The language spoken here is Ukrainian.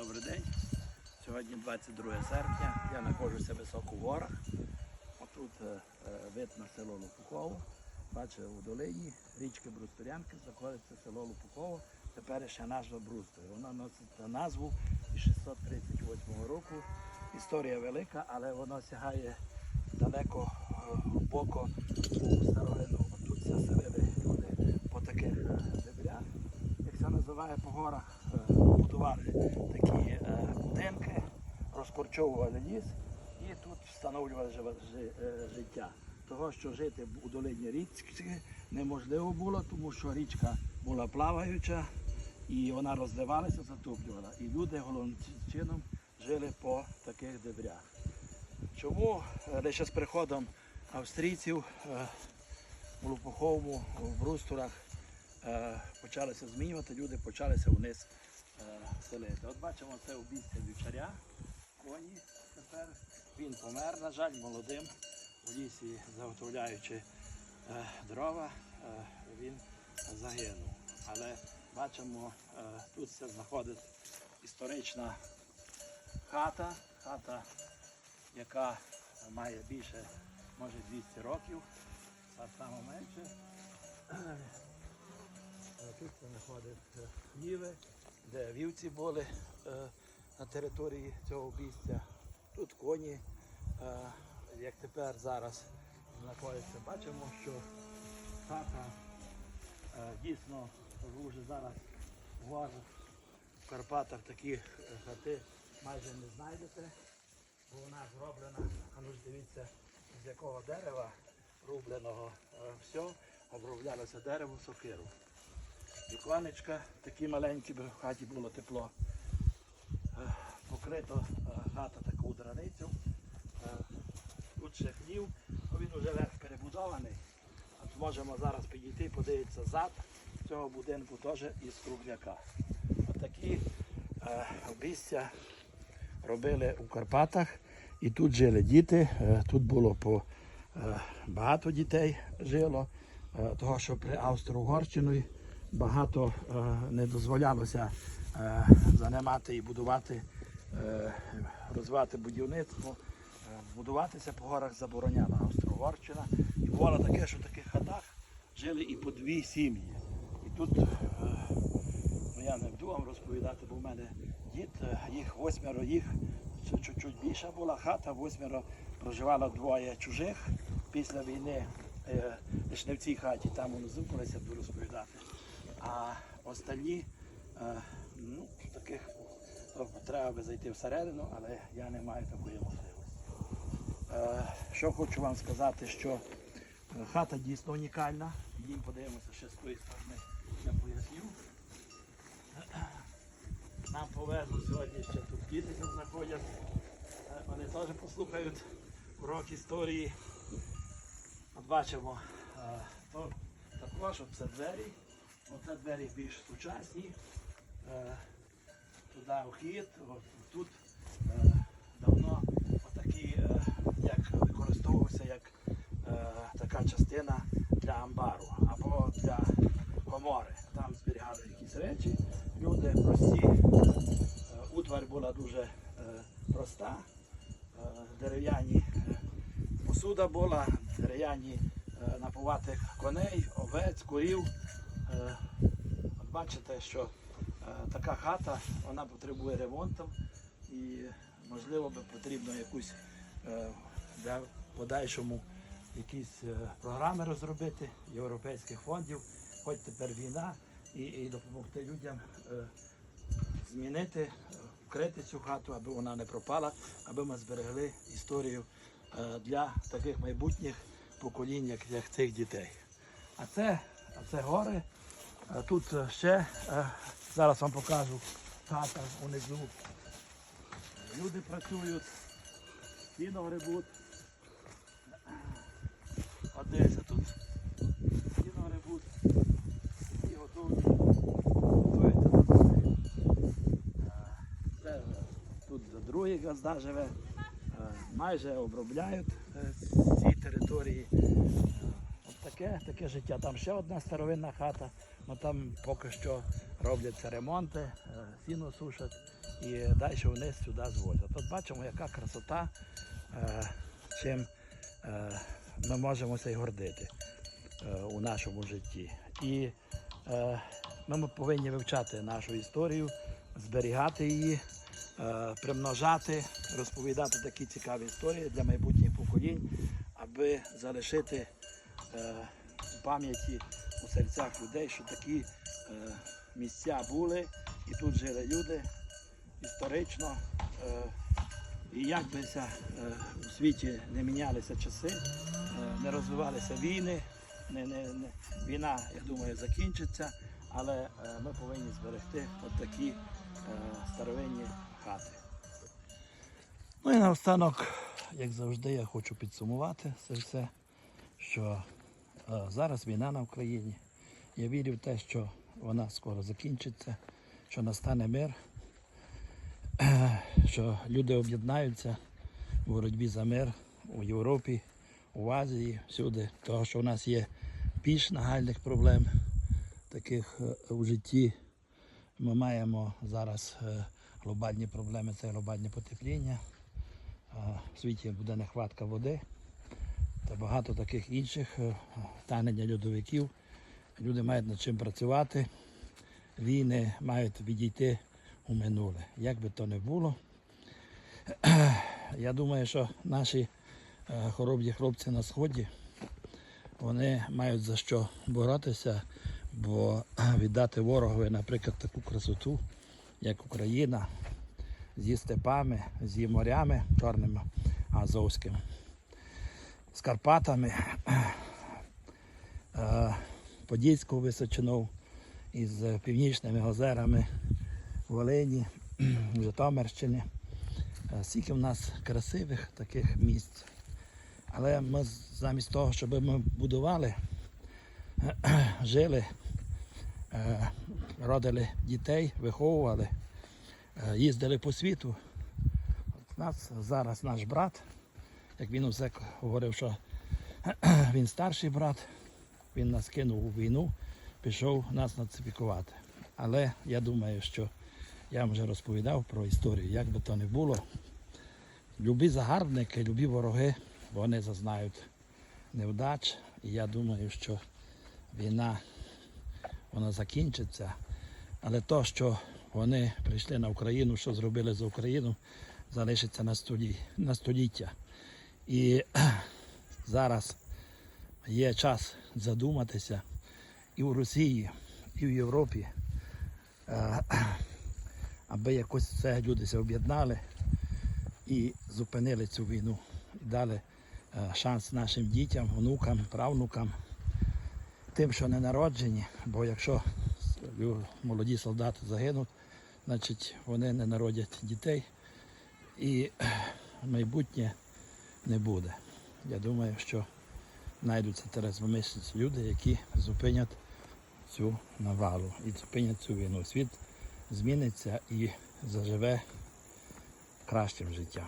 Добрий день. Сьогодні 22 серпня. Я знаходжуся високо в горах. Отут е, е, вид на село Лопухово. Бачите, у долині річки Брустурянки знаходиться село Лопухово. Тепер ще назва Брустор. Вона носить назву із 638 року. Історія велика, але вона сягає далеко е, глибоко у старовину. Тут це селили люди по таких е, дебрях як це називає по горах, е, будували такі е, будинки, розкорчовували ліс і тут встановлювали е, життя. Того, що жити у долині річки неможливо було, тому що річка була плаваюча і вона розливалася, затоплювала. І люди головним чином жили по таких дебрях. Чому е, лише з приходом австрійців е, у Лопуховому, в Брустурах почалося змінювати, люди почалися вниз селити. От бачимо це обійстя вівчаря, коні тепер. Він помер, на жаль, молодим. У лісі заготовляючи е, дрова, е, він загинув. Але бачимо, е, тут все знаходить історична хата, хата, яка має більше, може 200 років, а саме менше. Е, Тут знаходить хліви, де вівці були е, на території цього обійстя. Тут коні, е, як тепер зараз знаходяться. Бачимо, що хата е, дійсно вже зараз в в Карпатах такі е, хати майже не знайдете, бо вона зроблена, а ну ж дивіться, з якого дерева рубленого е, все, оброблялося дерево сокиру. Віконечка такі маленькі, бо в хаті було тепло. Е, Покрито е, хата таку драницю. Е, Тут ще хлів, ну, він вже весь перебудований. От можемо зараз підійти, подивитися зад цього будинку теж із кругляка. Отакі е, обійстя робили у Карпатах. І тут жили діти, е, тут було по е, багато дітей жило, е, того що при Австро-Угорщині багато е, не дозволялося е, займати і будувати, е, розвивати будівництво. Будуватися по горах забороняла Австро-Угорщина. І бувало таке, що в таких хатах жили і по дві сім'ї. І тут Ну, я не буду вам розповідати, бо в мене дід, їх восьмеро, їх чуть-чуть більша була хата, восьмеро проживало двоє чужих після війни. Лише не в цій хаті, там внизу колись я буду розповідати. А останні, е, ну, таких треба би зайти всередину, але я не маю такої можливості. Е, Що хочу вам сказати, що хата дійсно унікальна. Їм подивимося ще з тої сторони, я поясню. Нам повезло сьогодні ще тут діти знаходять. Е, Вони теж послухають урок історії. От бачимо, то також це двері. Оце двері більш сучасні. Е, Туди вхід. Тут е, давно отакі, е, як використовувався як така частина для амбару або для комори. Там зберігали якісь речі. Люди прості. Утварь була дуже проста. Дерев'яні посуда була, дерев'яні напувати коней, овець, курів. Е, От бачите, що е, така хата вона потребує ремонту і можливо би потрібно якусь е, для подальшому якісь програми розробити європейських фондів, хоч тепер війна, і, і допомогти людям змінити, вкрити цю хату, аби вона не пропала, аби ми зберегли історію для таких майбутніх поколінь, як, як цих дітей. А це, а це гори. Тут е, ще е, зараз вам покажу хата унизу. Люди працюють, сіно грибуть. Дивіться тут. Сіно грибуть і. Е, Це е, тут другий газда живе. Майже обробляють ці території. Таке, таке життя. Там ще одна старовинна хата, але там поки що робляться ремонти, е, сіно сушать і далі вниз сюди звозять. От бачимо, яка красота, е, чим е, ми можемо й гордити у нашому житті. І ми, повинні вивчати нашу історію, зберігати її, примножати, розповідати такі цікаві історії для майбутніх поколінь, аби залишити пам'яті у серцях людей, що такі е, місця були і тут жили люди історично. Е, і як би е, у світі не мінялися часи, е, не розвивалися війни, не, не, не, війна, я думаю, закінчиться, але е, ми повинні зберегти от такі е, старовинні хати. Ну і наостанок, як завжди, я хочу підсумувати все, що е, зараз війна на Україні. Я вірю в те, що вона скоро закінчиться, що настане мир, що люди об'єднаються у боротьбі за мир у Європі, у Азії, всюди. Того, що в нас є більш нагальних проблем таких е, у житті. Ми маємо зараз е, глобальні проблеми, це глобальне потепління. В світі буде нехватка води та багато таких інших е, танення льодовиків. Люди мають над чим працювати. Війни мають відійти у минуле. Як би то не було, я думаю, що наші е, хоробні хлопці на сході вони мають за що боротися, бо віддати ворогові, наприклад, таку красоту, як Україна, зі степами, зі морями чорним Азовським, з Карпатами, Подільською височиною, із північними озерами Волині, Житомирщини. Скільки в нас красивих таких місць. Але ми замість того, щоб ми будували, жили, родили дітей, виховували, їздили по світу. От нас зараз наш брат, як він усе говорив, що він старший брат, він нас кинув у війну, пішов нас нацифікувати. Але я думаю, що я вам вже розповідав про історію, як би то не було. Любі загарбники, любі вороги, вони зазнають невдач. І я думаю, що війна вона закінчиться. Але то, що вони прийшли на Україну, що зробили за Україну, залишиться на, століття. І зараз є час задуматися і в Росії, і в Європі, е, аби якось це люди об'єднали і зупинили цю війну. І дали е, шанс нашим дітям, онукам, правнукам, тим, що не народжені, бо якщо молоді солдати загинуть, значить вони не народять дітей і майбутнє не буде. Я думаю, що знайдуться терезвомисленці люди, які зупинять цю навалу і зупинять цю війну. Світ зміниться і заживе кращим життям.